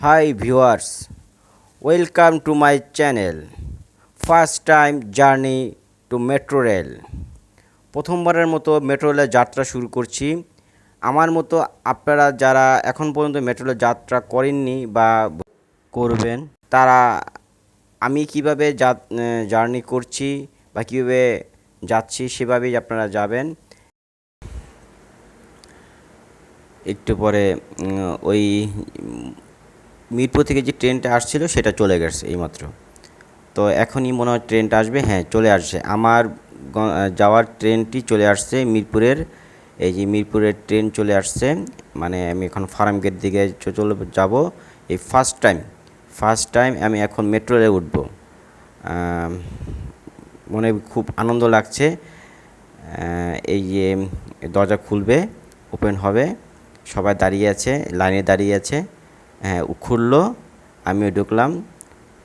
Hi viewers, welcome to my channel. First time journey to metro rail. প্রথমবারের মতো metro রেলের যাত্রা শুরু করছি আমার মতো আপনারা যারা এখন পর্যন্ত মেট্রো রেলের যাত্রা করেননি বা করবেন তারা আমি কীভাবে জার্নি করছি বা কীভাবে যাচ্ছি সেভাবেই আপনারা যাবেন একটু পরে ওই মিরপুর থেকে যে ট্রেনটা আসছিল সেটা চলে গেছে এইমাত্র। তো এখনই মনে হয় ট্রেনটা আসবে হ্যাঁ চলে আসছে। আমার যাওয়ার ট্রেনটি চলে আসছে মিরপুরের, এই যে মিরপুরের ট্রেন চলে আসছে মানে আমি এখন ফার্ম গেট দিকে চলে যাব। এই ফার্স্ট টাইম ফার্স্ট টাইম আমি এখন মেট্রো রেলে উঠবো মনে খুব আনন্দ লাগছে। এই যে দরজা খুলবে, ওপেন হবে, সবাই দাঁড়িয়ে আছে, লাইনে দাঁড়িয়ে আছে। হ্যাঁ খুললো আমিও ঢুকলাম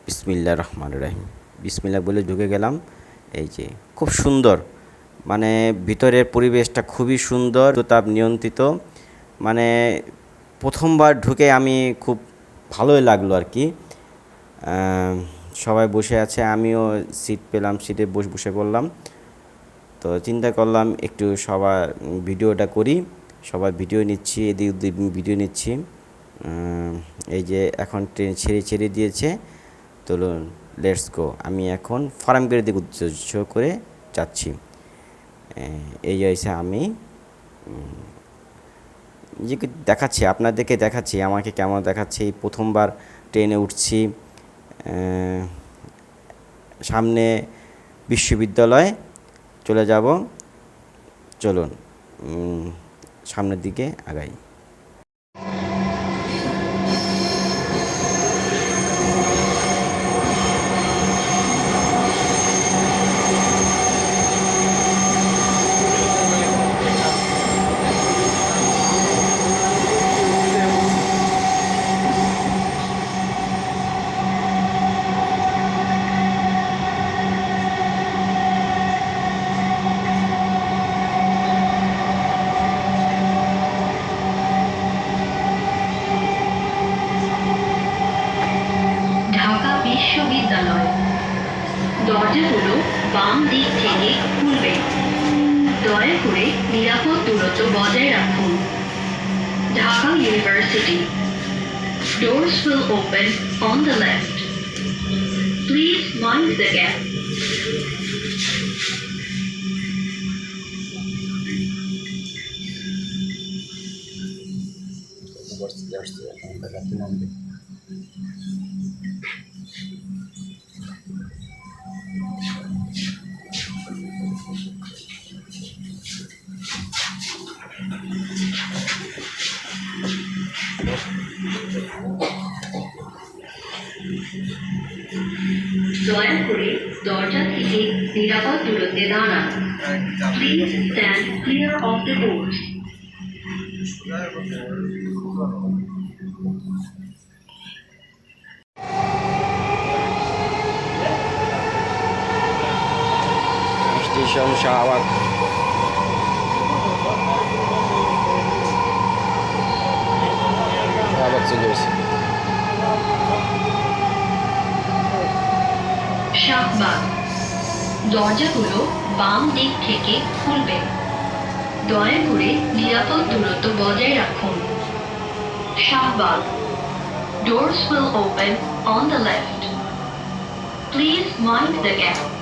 বিসমিল্লা রহমান রাহিম। বিসমিল্লা বলে ঢুকে গেলাম, এই যে, খুব সুন্দর। মানে ভিতরের পরিবেশটা খুবই সুন্দর, তাপ নিয়ন্ত্রিত। মানে প্রথমবার ঢুকে আমি খুব ভালোই লাগল আর কি। সবাই বসে আছে, আমিও সিট পেলাম, সিটে বসে বসে পড়লাম। তো চিন্তা করলাম একটু সবার ভিডিওটা করি সবাই ভিডিও নিচ্ছি, এদিক ভিডিও নিচ্ছি। এই যে এখন ট্রেন ছেড়ে ছেড়ে দিয়েছে চলুন লেটস গো আমি এখন ফার্মগেটের দিকে উদ্দেশ্য করে যাচ্ছি। এই হয়েছে আমি যে দেখাচ্ছি, আপনাদেরকে দেখাচ্ছি, আমাকে কেমন দেখাচ্ছে। প্রথমবার ট্রেনে উঠছি সামনে বিশ্ববিদ্যালয়, চলে যাব। চলুন সামনের দিকে আগাই। নিরাপদ দূরত্ব বজায় রাখুন Dhaka university Doors will open on the left. Please mind the gap. দয়া করে দরজা থেকে নিরাপদ দূরত্বে দাঁড়ান। Please stand clear of the doors station Shahbag Shahbag চলে এসেছি শাহবাগ দরজাগুলো বাম দিক থেকে খুলবে দয়া করে নিরাপদ দূরত্ব বজায় রাখুন Shahbag Doors will open on the left. Please mind the gap.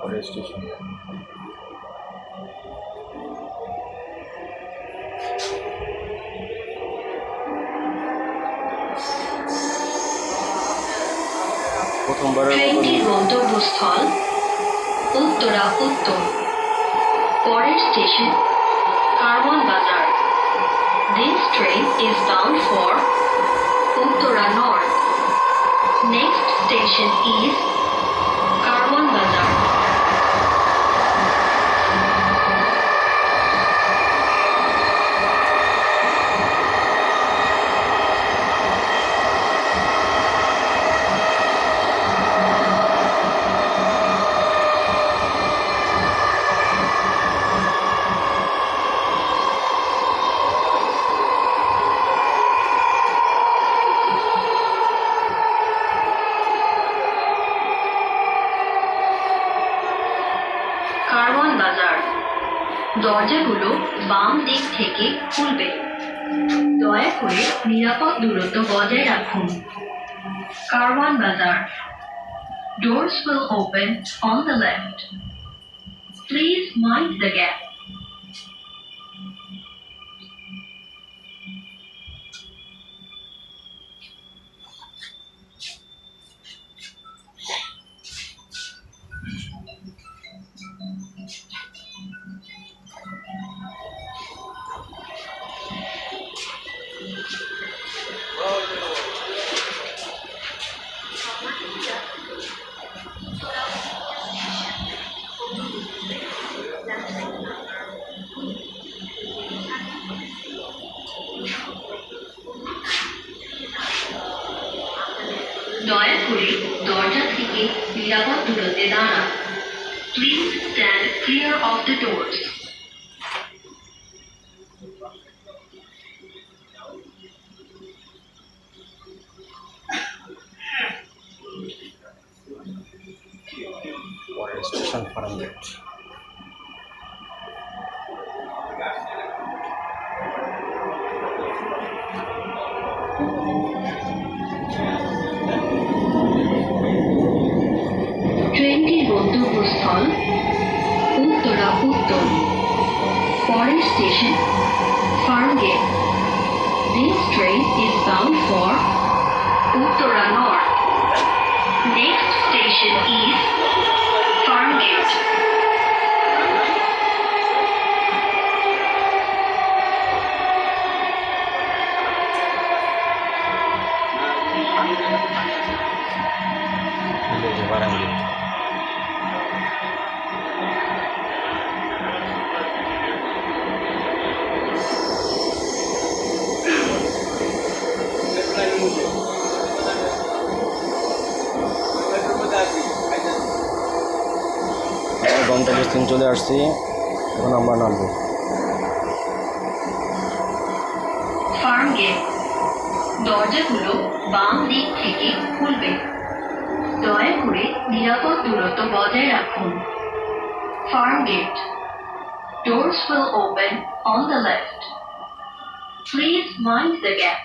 পরে স্টেশন প্রথমবারের গন্তব্যস্থল উত্তরা উত্তর পরের station Karwan Bazar This train is bound for Uttora Next station is দরজাগুলো বাম দিক থেকে খুলবে দয়া করে নিরাপদ দূরত্ব বজায় রাখুন কারওয়ান বাজার Doors will open on the left. Please mind the gap. Please stand clear of the Uttara উত্তর পরের station Farmgate This train is bound for Uttara North. Next station is Farmgate. গন্তব্য স্থান চলে আসছি। এখন আমরা নামবো। ফার্মগেট দরজাগুলো বাম দিক থেকে খুলবে। দয়া করে নিরাপদ দূরত্ব বজায় রাখুন। Farmgate Doors will open on the left. Please mind the gap.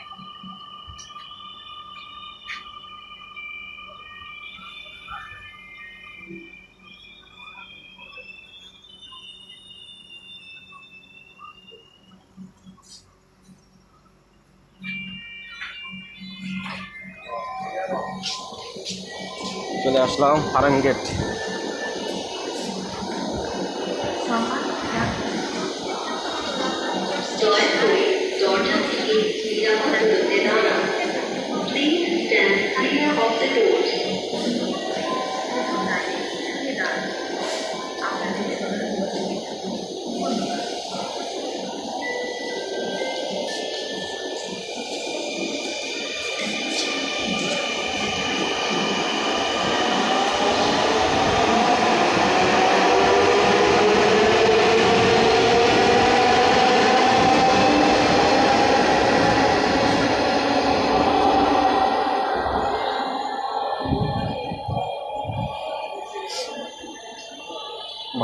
চলে আসলাম ফার্ম গেট দয়া করে দরজা থেকে নিরাপদ দূরত্বে দাঁড়ান প্লিজ স্ট্যান্ড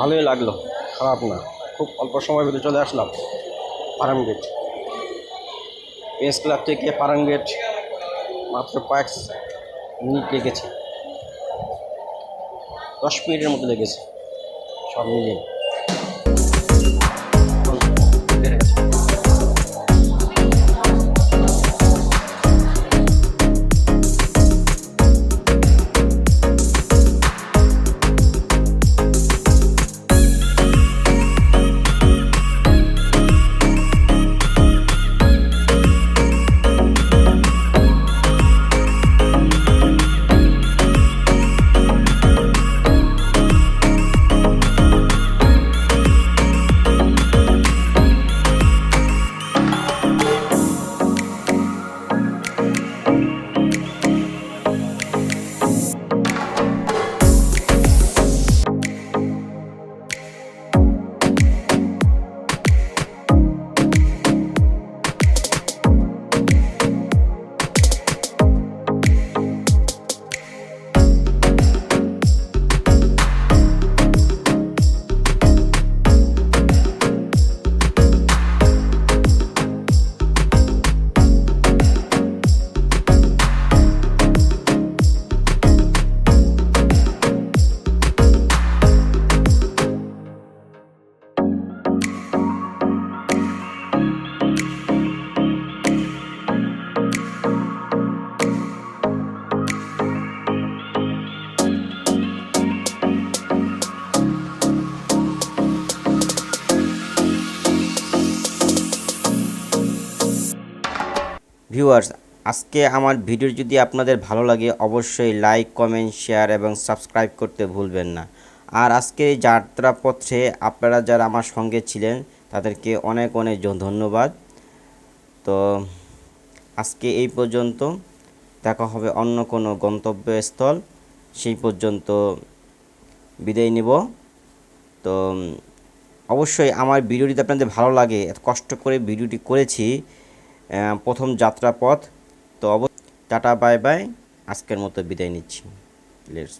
ভালোই লাগল, খারাপ না। খুব অল্প সময়ের ভিতরে চলে আসলাম ফার্ম গেট প্রেস ক্লাব থেকে ফার্ম গেট মাত্র কয়েক মিনিট লেগেছে। দশ মিনিটের মতো লেগেছে, সব মিলিয়ে। ভিউয়ার্স, আজকে আমার ভিডিও যদি আপনাদের ভালো লাগে, অবশ্যই লাইক, কমেন্ট, শেয়ার এবং সাবস্ক্রাইব করতে ভুলবেন না। আর আজকে এই যাত্রাপথে আপনারা যারা আমার সঙ্গে ছিলেন, তাদেরকে অনেক অনেক ধন্যবাদ। তো আজকে এই পর্যন্ত দেখা হবে অন্য কোনো গন্তব্যস্থল, সেই পর্যন্ত বিদায় নিব। তো অবশ্যই আমার ভিডিওটি আপনাদের ভালো লাগে, এত কষ্ট করে ভিডিওটি করেছি প্রথম যাত্রাপথ। তো অব টাটা বাই বাই। আজকের মতো বিদায় নিচ্ছি। লেটস